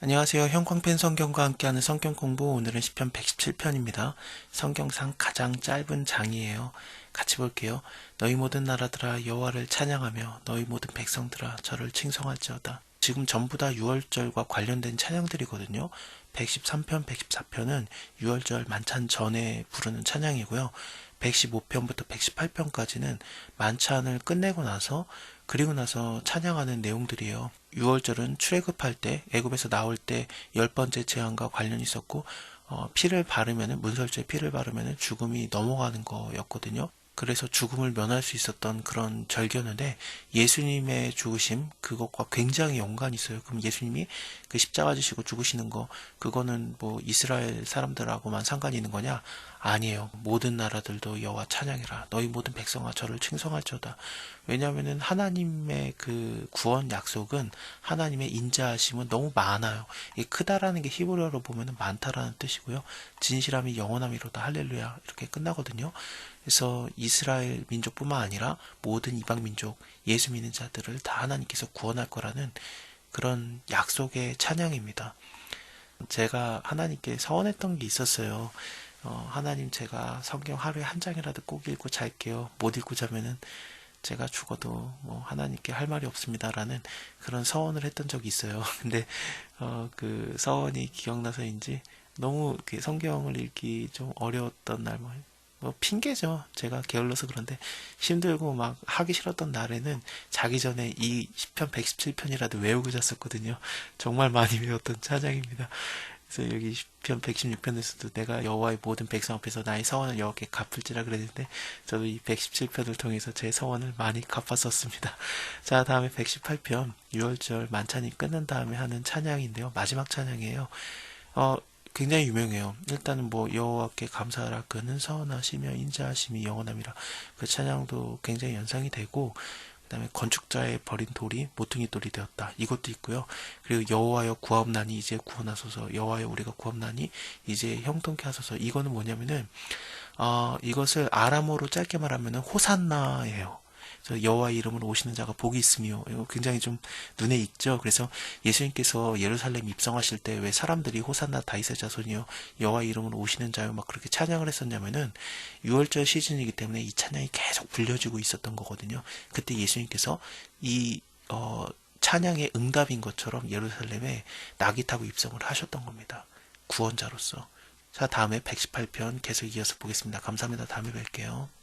안녕하세요. 형광펜 성경과 함께하는 성경 공부 오늘은 시편 117편입니다. 성경상 가장 짧은 장이에요. 같이 볼게요. 너희 모든 나라들아 여호와를 찬양하며 너희 모든 백성들아 저를 칭송할지어다. 지금 전부 다 6월절과 관련된 찬양들이거든요. 113편, 114편은 6월절 만찬 전에 부르는 찬양이고요. 115편부터 118편까지는 만찬을 끝내고 나서 그리고 나서 찬양하는 내용들이에요. 6월절은 출애굽할 때 애굽에서 나올 때 열 번째 재앙과 관련이 있었고 어, 피를 바르면은 문설주에 피를 바르면은 죽음이 넘어가는 거였거든요. 그래서 죽음을 면할 수 있었던 그런 절기였는데 예수님의 죽으심 그것과 굉장히 연관이 있어요. 그럼 예수님이 그 십자가 지시고 죽으시는 거 그거는 뭐 이스라엘 사람들하고만 상관이 있는 거냐? 아니에요. 모든 나라들도 여호와 찬양해라. 너희 모든 백성아 저를 칭송할지어다. 왜냐하면은 하나님의 그 구원 약속은 하나님의 인자하심은 너무 많아요. 이 크다라는 게 히브리어로 보면은 많다라는 뜻이고요. 진실함이 영원함이로다 할렐루야 이렇게 끝나거든요. 그래서 이 스라엘 민족뿐만 아니라 모든 이방 민족 예수 믿는 자들을 다 하나님께서 구원할 거라는 그런 약속의 찬양입니다. 제가 하나님께 서원했던 게 있었어요. 어, 하나님 제가 성경 하루에 한 장이라도 꼭 읽고 잘게요. 못 읽고 자면은 제가 죽어도 뭐 하나님께 할 말이 없습니다라는 그런 서원을 했던 적이 있어요. 근데 어, 그 서원이 기억나서인지 너무 그 성경을 읽기 좀 어려웠던 날, 뭐, 뭐 핑계죠. 제가 게을러서 그런데 힘들고 막 하기 싫었던 날에는 자기 전에 이 10편 117편이라도 외우고 잤었거든요. 정말 많이 외웠던 찬양입니다. 그래서 여기 10편 116편에서도 내가 여호와의 모든 백성 앞에서 나의 서원을 여호와께 갚을지라 그랬는데 저도 이 117편을 통해서 제 서원을 많이 갚았었습니다. 자 다음에 118편 6월절 만찬이 끝난 다음에 하는 찬양인데요. 마지막 찬양이에요. 어 굉장히 유명해요. 일단은 뭐 여호와께 감사하라 그는 서원하시며 인자하심이 영원함이라 그 찬양도 굉장히 연상이 되고 그다음에 건축자의 버린 돌이 모퉁이 돌이 되었다. 이것도 있고요. 그리고 여호와여 구하옵나니 이제 구원하소서. 여호와여 우리가 구하옵나니 이제 형통케 하소서. 이거는 뭐냐면은 어, 이것을 아람어로 짧게 말하면은 호산나예요. 여호와 이름으로 오시는 자가 복이 있으며 이거 굉장히 좀 눈에 익죠. 그래서 예수님께서 예루살렘 입성하실 때 왜 사람들이 호산나 다윗의 자손이요 여호와 이름으로 오시는 자요 막 그렇게 찬양을 했었냐면은 6월절 시즌이기 때문에 이 찬양이 계속 불려지고 있었던 거거든요. 그때 예수님께서 이 어, 찬양의 응답인 것처럼 예루살렘에 낙이 타고 입성을 하셨던 겁니다. 구원자로서. 자, 다음에 118편 계속 이어서 보겠습니다. 감사합니다. 다음에 뵐게요.